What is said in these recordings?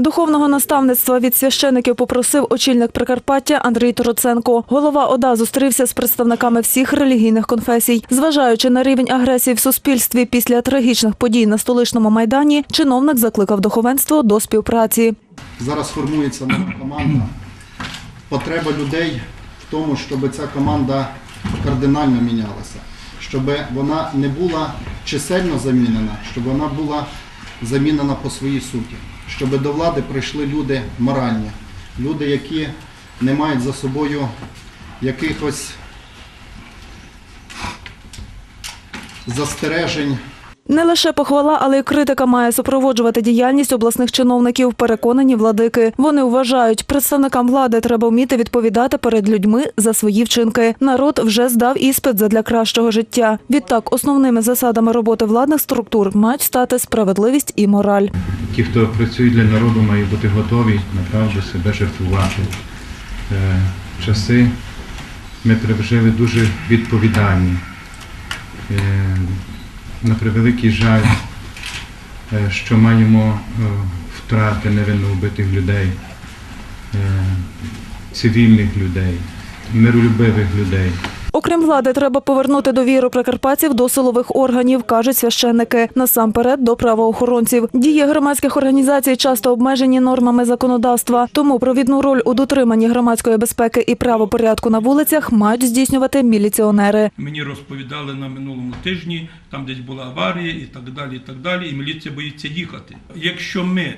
Духовного наставництва від священиків попросив очільник Прикарпаття Андрій Тороценко. Голова ОДА зустрівся з представниками всіх релігійних конфесій. Зважаючи на рівень агресії в суспільстві після трагічних подій на столичному майдані, чиновник закликав духовенство до співпраці. Зараз формується нова команда. Потреба людей в тому, щоб ця команда кардинально мінялася, щоб вона не була чисельно замінена, щоб вона була замінена по своїй суті, щоб до влади прийшли люди моральні, люди, які не мають за собою якихось застережень. Не лише похвала, але й критика має супроводжувати діяльність обласних чиновників. Переконані владики. Вони вважають, представникам влади треба вміти відповідати перед людьми за свої вчинки. Народ вже здав іспит задля кращого життя. Відтак, основними засадами роботи владних структур мають стати справедливість і мораль. Ті, хто працює для народу, мають бути готові направду себе жертвувати. Е, Часи ми пережили дуже відповідальні. На превеликий жаль, е, що маємо е, втрати невинно вбитих людей, е, цивільних людей, миролюбивих людей. Окрім влади, треба повернути довіру прикарпатців до силових органів, кажуть священники. Насамперед до правоохоронців. Дії громадських організацій часто обмежені нормами законодавства. Тому провідну роль у дотриманні громадської безпеки і правопорядку на вулицях мають здійснювати міліціонери. Мені розповідали на минулому тижні, там десь була аварія і так далі, і так далі, і міліція боїться їхати. Якщо ми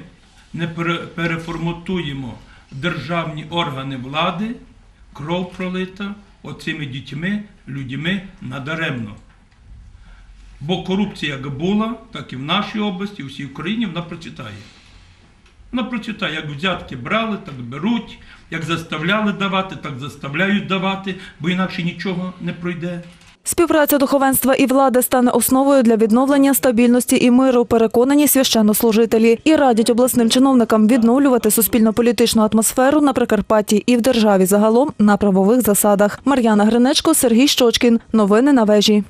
не пере- переформатуємо державні органи влади, кров пролита оцими дітьми, людьми надаремно. Бо корупція як була, так і в нашій області, у всій Україні вона процвітає. Вона процвітає, як взятки брали, так беруть, як заставляли давати, так заставляють давати, бо інакше нічого не пройде. Співпраця духовенства і влади стане основою для відновлення стабільності і миру. Переконані священнослужителі і радять обласним чиновникам відновлювати суспільно-політичну атмосферу на Прикарпатті і в державі загалом на правових засадах. Мар'яна Гринечко, Сергій Щочкін. Новини на вежі.